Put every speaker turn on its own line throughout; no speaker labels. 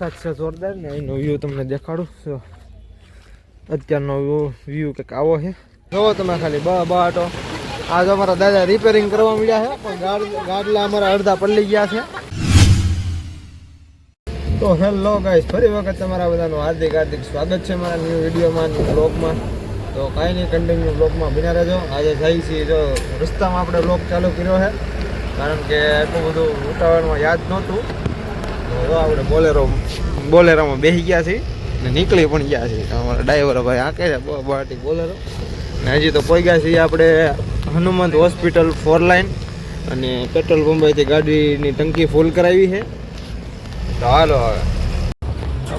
વરસાદ છે જોરદાર ને એનો વ્યૂ તમને દેખાડું અત્યારનો વ્યૂ કંઈક આવો છે. જોવો તમે ખાલી, બ બાટો આજ અમારા દાદા રિપેરિંગ કરવા મળ્યા છે, પણ ગાડ- ગાડલા અમારા અડધા પલળી ગયા છે. તો હેલો ગાઈસ ફરી વખત તમારા બધાનું હાર્દિક હાર્દિક સ્વાગત છે મારા ન્યૂ વિડીયોમાં બ્લોગમાં તો કાંઈ નહીં કન્ટિન્યુ બ્લોગમાં બિના રહેજો. આજે જઈ છીએ જો રસ્તામાં આપણે બ્લોગ ચાલુ કર્યો છે, કારણ કે એટલું બધું ઉતાવળમાં યાદ નહોતું. તો આપણે બોલેરો બોલેરોમાં બેસી ગયા છીએ ને નીકળી પણ ગયા છીએ. અમારા ડ્રાઈવર ભાઈ આંકે છે બહારથી બોલેરો. ને હજી તો પહોંચી છીએ આપણે હનુમંત હોસ્પિટલ ફોર લાઈન અને પેટ્રોલ પંપેથી ગાડીની ટંકી ફૂલ કરાવી છે. તો હાલો હવે.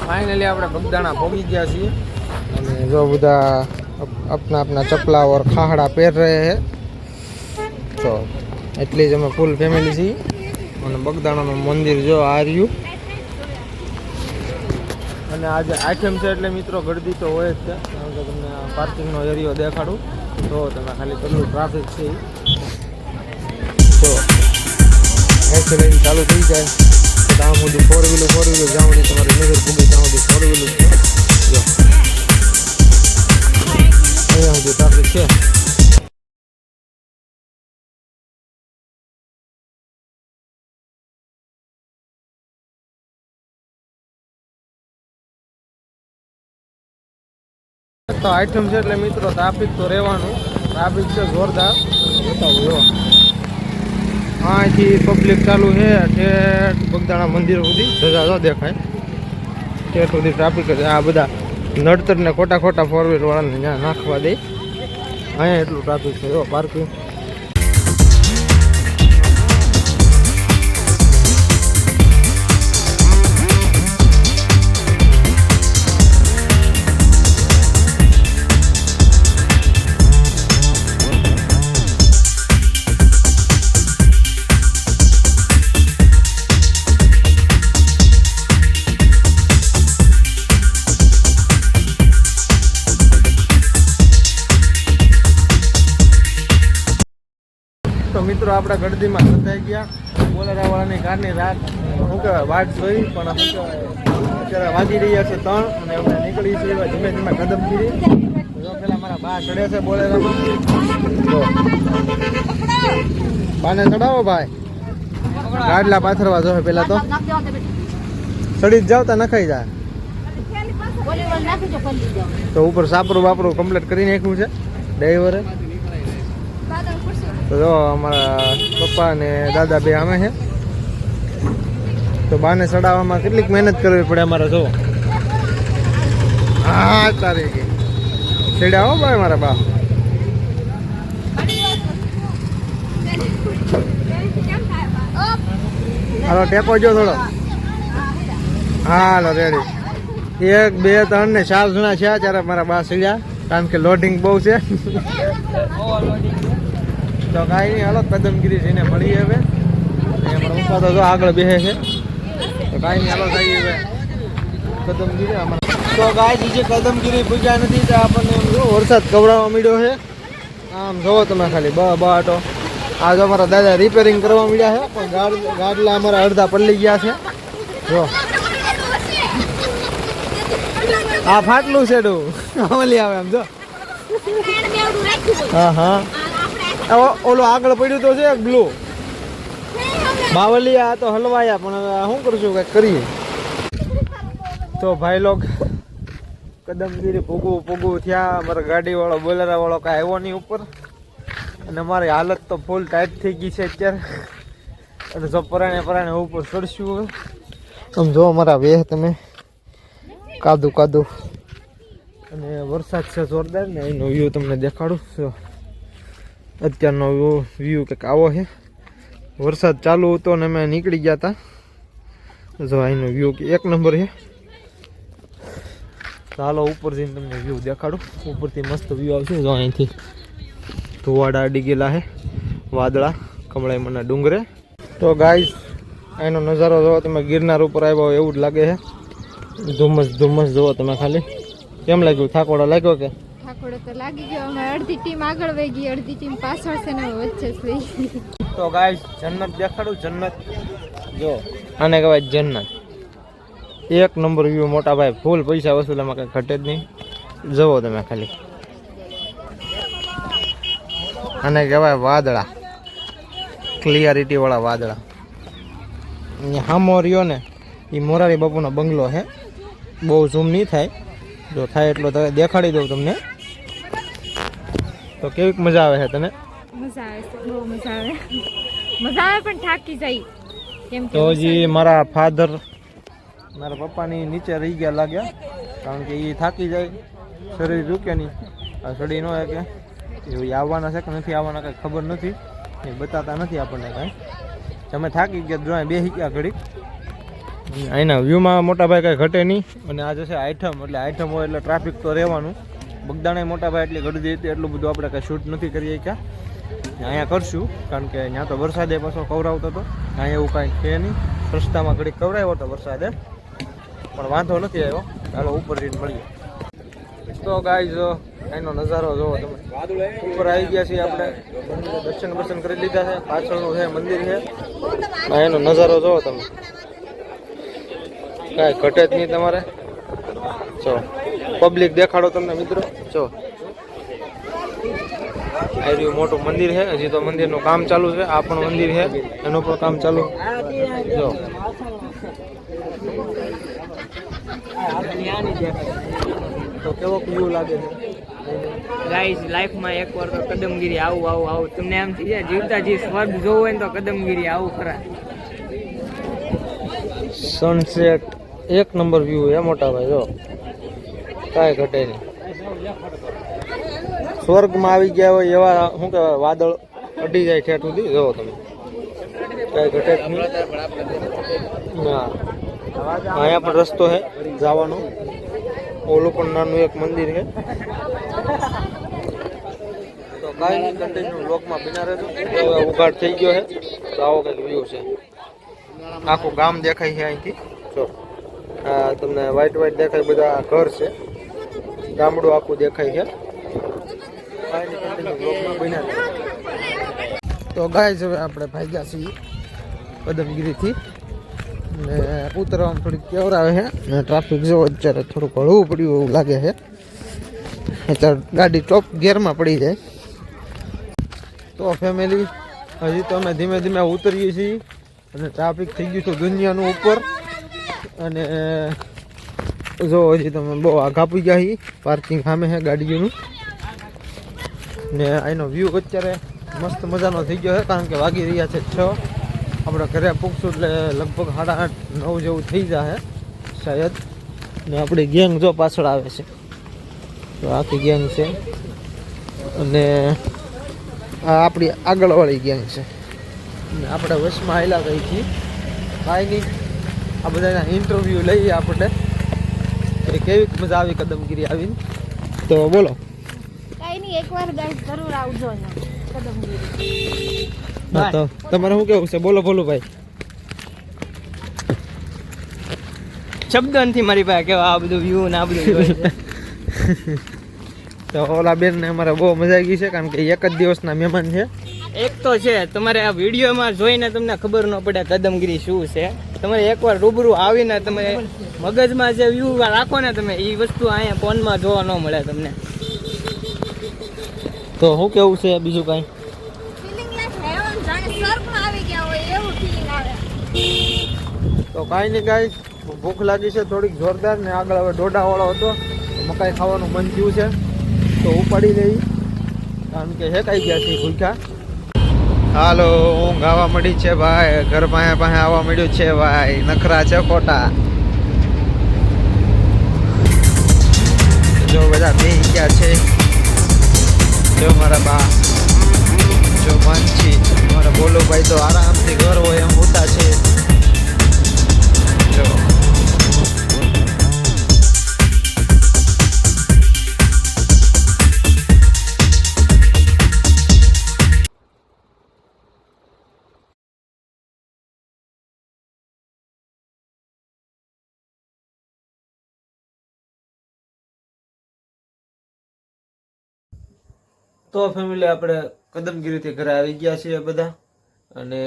ફાઇનલી આપણે બગદાણા પહોંચી ગયા છીએ. અને જો બધા આપના આપના ચપલા ઓર ખાહડા પહેર રહે છે. તો એટલી જ અમે ફૂલ ફેમિલી છીએ. અને બગદાણાનું મંદિર જો આ રહ્યું. અને આજે આઠમ છે એટલે મિત્રો ગળદી તો હોય જ છે. કારણ કે તમને પાર્કિંગનો એરિયો દેખાડું. તો તમે ખાલી કેટલું ટ્રાફિક છે. તો એક્સિડન્ટ ચાલુ થઈ જાય. તો ત્યાં સુધી ફોર વ્હીલર ફોર વ્હીલર સુધી તમારી નજર પૂગે ત્યાં સુધી ફોર વ્હીલર તો આઈટમ છે એટલે મિત્રો ટ્રાફિક તો રહેવાનું. ટ્રાફિક છે જોરદાર. બતાવું જો અહીંથી પબ્લિક ચાલુ છે. ઠેઠ બગદાણા મંદિર સુધી ધજા ન દેખાય. ઠેઠ સુધી ટ્રાફિક જ આ બધા નડતર ને ખોટા ખોટા ફોર વ્હીલર વાળાને ત્યાં નાખવા દે. અહીંયા એટલું ટ્રાફિક છે. જો પાર્કિંગ મિત્રો આપણા ગળદીમાં સતાઈ ગયા. બોલેરા વાળાની કારની રાત શું કહેવાય વાટ જોઈ પણ શું કહેવાય અત્યારે વાગી રહ્યા છે ત્રણ અને અમે નીકળી છીએ એવા ધીમે ધીમે કદમગીરી જો પેલા મારા બા ચડે છે બોલેરામાં. જો. બાને ચડાવો ભાઈ. ગાડલા પાથરવા જો પેલા તો. ચડી જ જાવ તા નખાઈ જાય. તો ઉપર સાપરું બાપરું કમ્પ્લીટ કરી નાખ્યું છે. ડ્રાઈવરે. તો જો અમારા પપ્પા અને દાદા બે આમે છે. તો બાને ચડાવવામાં કેટલીક મહેનત કરવી પડે અમારે જો હા, તારીખે. ચડ્યા હો ભાઈ મારા બા. હાલો, ટેકો જો થોડો. હાલો રેડી એક, બે, ત્રણ ને ચાર જણા છે ત્યારે મારા બા સીડ્યા કારણ કે લોડિંગ બહુ છે. તો કાંઈ નહીં હાલો કદમગીરી જઈને મળીએ હવે. અમારા પપ્પા તો જો આગળ બેસે છે. તો કાંઈ નહીં હાલો જઈએ હવે. કદમગીરી અમારા તો ગાય જે કદમગીરી પૂજા નથી તો આપણને એમ જો વરસાદ કવડાવવા મળ્યો છે. આમ જોવો તમે ખાલી બ બાટો જો અમારા દાદા રિપેરિંગ કરવા મળ્યા છે પણ ગાડ ગાડલા અમારા અડધા પલળી ગયા છે. જો. આ ફાટલું છે ડું અમલી આવે આમ જો. હા હા. આ ઓલું આગળ પડ્યું તો છે બ્લુ બાવલિયા તો હલવાયા, પણ આ શું કરશું કંઈક કરીએ? તો ભાઈ લોક કદમગીરી પૂગું પૂગું થયા. અમારા ગાડી વાળો બોલેરા વાળો કાંઈ આવ્યો નહીં ઉપર. અને મારી હાલત તો ફૂલ ટાઈટ થઈ ગઈ છે અત્યારે. અને જો પરાણે પરાણે ઉપર ચડશું આમ જો અમારા વેહ તમે. કાદુ કાદુ. અને વરસાદ છે જોરદાર ને, એનો વ્યૂ તમને દેખાડું અત્યારનો વ્યૂ કંઈક આવો છે. વરસાદ ચાલુ હતો ને અમે નીકળી ગયા હતા જો અહીંનો વ્યૂ એક નંબર છે. ચાલો ઉપર જઈને તમને વ્યૂ દેખાડું. ઉપરથી મસ્ત વ્યૂ આવશે. જો અહીંથી ધુવાડા અડી ગયેલા છે. વાદળા કમળાઈમાંના ડુંગરે. તો ગાઈસ, અહીંનો નજારો જોવો, તમે ગિરનાર ઉપર આવ્યા હોય એવું જ લાગે છે. ધુમ્મસ ધુમ્મસ જોવો તમે ખાલી. કેમ લાગ્યું? થાકોડો લાગ્યો કે?
ઠાકોડો તો લાગી ગયો. અમે અડધી ટીમ આગળ વહી ગઈ, અડધી ટીમ પાછળ છે ને વચ્ચે
તો ગાઈસ જન્નત દેખાડું, જન્નત. જો, આને કહેવાય જન્નત. એક નંબર વ્યૂ મોટા ભાઈ ફૂલ પૈસા વસૂલામાં કંઈ ઘટે જ નહીં. જુઓ તમે ખાલી. અને કહેવાય વાદળા. ક્લિયરિટી વાળા વાદળા. અહીંયા હામો રહ્યો ને એ મોરારી બાપુનો બંગલો છે બહુ ઝૂમ નહીં થાય. જો થાય એટલો દેખાડી દઉં તમને. તો કેવીક મજા આવે છે તને?
મજા આવે છે બહુ મજા આવે. મજા આવે પણ થાકી જાય. કેમ
તો હજી મારા ફાધર મારા પપ્પાની નીચે રહી ગયા લાગ્યા. કારણ કે એ થાકી જાય. શરીર રૂકે નહીં. આ સડી ન કે એ આવવાના છે કે નથી આવવાના કંઈ ખબર નથી. એ બતાતા નથી આપણને કાંઈ. તમે થાકી ગયા જો બે ગયા ઘડીક. અહીંના વ્યૂમાં મોટા ભાઈ કાંઈ ઘટે નહીં. અને આ છે આઈટમ એટલે આઈટમ હોય એટલે ટ્રાફિક તો રહેવાનું. બગદાણે મોટા ભાઈ એટલી ગળદી હતી, એટલું બધું આપણે કાંઈ શૂટ નથી કરીએ ક્યાં અહીંયા કરશું, કારણ કે અહીંયા તો વરસાદે પાછો કવરાવતો હતો. અહીંયા એવું કાંઈ છે નહીં. રસ્તામાં ઘડીક કવરાયો હતો વરસાદે. પણ વાંધો નથી આવ્યો. ચાલો ઉપર જઈને મળીએ. તો ગાઈઝ એનો નજારો જોવો તમે. ઉપર આવી ગયા છીએ આપણે. દર્શન બર્શન કરી લીધા છે. પાછળનું છે, મંદિર છે. એનો નજારો જોવો તમે. કાંઈ ઘટે જ નહીં તમારે. જો. પબ્લિક દેખાડો તમને મિત્રો. જો. આવ્યું મોટું મંદિર છે. હજી તો મંદિરનું કામ ચાલુ છે. આ પણ મંદિર છે. એનું પણ કામ ચાલુ. જો. તો કેવો વ્યૂ લાગે છે?
લાઈફમાં એકવાર તો કદમગીરી આવું આવું આવું. તમને એમ થઈ જાય જીવતા જે સ્વર્ગ જોવું હોય ને તો કદમગીરી આવું ખરા.
સનસેટ એક નંબર વ્યૂ એ મોટા ભાઈ જો. કાંઈ ઘટે નહીં. સ્વર્ગમાં આવી ગયા હોય એવા, શું કહેવાય, વાદળ અડી જાય ઠેઠ સુધી જોવો તમે. કાંઈ ઘટે જ અહીંયા પણ રસ્તો છે જવાનો. ઓલું પણ નાનું એક મંદિર છે. તો કાંઈ નહીં કન્ટિન્યુ બ્લોકમાં બિના રહેજો. ઉઘાડ થઈ ગયો છે. તો આવો કંઈક વ્યૂ છે. આખું ગામ દેખાય છે અહીંથી. જો. તમને વ્હાઈટ વ્હાઈટ દેખાય, બધા ઘર છે. ગામડું આખું દેખાય છે. તો ગાય હવે આપણે ભાગ્યા છીએ પદમગીરીથી. ને ઉતરવામાં થોડીક કેવરાવે છે. ને ટ્રાફિક જો અત્યારે થોડુંક હળવું પડ્યું એવું લાગે છે. અત્યારે ગાડી ટોપ ગિયરમાં પડી જાય તો ફેમિલી હજી તો અમે ધીમે ધીમે ઉતરીએ છીએ. અને ટ્રાફિક થઈ ગયું છે દુનિયાનું ઉપર. અને જો હજી તમે બહુ આઘા પી ગયા છીએ પાર્કિંગ સામે છે ગાડીઓનું. ને એનો વ્યૂ અત્યારે મસ્ત મજાનો થઈ ગયો છે કારણ કે વાગી રહ્યા છે છ. આપણે ઘરે પૂગશું એટલે લગભગ સાડા આઠ, નવ જેવું થઈ જશે શાયદ. ને આપણી ગેંગ જો પાછળ આવે છે. તો આખી ગેંગ છે. અને આ આપણી આગળવાળી ગેંગ છે. ને આપણે વચમાં આવેલા કઈ છીએ કાંઈ નહીં આ બધાના ઇન્ટરવ્યૂ લઈએ આપણે. કે કેવી મજા આવી કદમગીરી આવીને? તો બોલો.
કઈ નહીં એકવાર ગાઈસ જરૂર આવજો અહીંયા કદમગીરી.
હા તો તમારે શું કેવું છે? બોલો બોલો ભાઈ.
શબ્દ નથી મારી પાસે કેવા આ બધું વ્યૂ ને આ બધું
તો ઓલા બેન ને અમારે બહુ મજા આવી ગઈ છે કારણ કે એક જ દિવસના મહેમાન છે.
એક તો છે તમારે આ વિડીયોમાં જોઈને તમને ખબર ન પડે કદમગીરી શું છે. તમારે એકવાર રૂબરૂ આવીને તમે મગજમાં જે વ્યૂ રાખો ને તમે એ વસ્તુ અહીંયા ફોનમાં જોવા ન મળે તમને.
તો શું કેવું છે બીજું કાંઈ? તો કાંઈ નહીં કાંઈ ભૂખ લાગી છે થોડીક જોરદાર ને આગળ હવે ડોડાવાળો હતો. મકાઈ ખાવાનું મન થયું છે. તો ઉપાડી લઈ. કારણ કે હેકાઈ ગયા છે ભૂખ્યા? હાલો, ઊંઘ આવવા મળી છે ભાઈ. ઘર પાસે પાસે આવવા મળ્યું છે ભાઈ. નખરા છે ખોટા. જો બધા બે ગયા છે. જો મારા બા, જો માનસી, મારા બોલો ભાઈ તો આરામથી ઘર હોય એમ હોતા છે. તો ફેમિલી આપણે કદમગીરીથી ઘરે આવી ગયા છીએ બધા. અને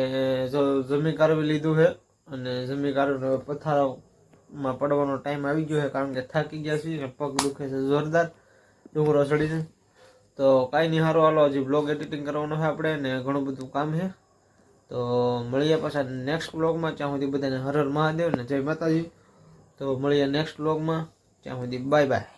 જો જમી કારવી લીધું છે અને જમી કારવીને પથારામાં પડવાનો ટાઈમ આવી ગયો છે કારણ કે થાકી ગયા છીએ પગ દુખે છે જોરદાર, ડુંગરો ચડીને. તો કાંઈ નહીં સારું હાલો, હજી બ્લોગ એડિટિંગ કરવાનો છે આપણે ને ઘણું બધું કામ છે. તો મળીએ પાછા નેક્સ્ટ બ્લોગમાં ત્યાં સુધી બધાને હર હર મહાદેવ ને જય માતાજી. તો મળીએ નેક્સ્ટ બ્લોગમાં ત્યાં સુધી બાય બાય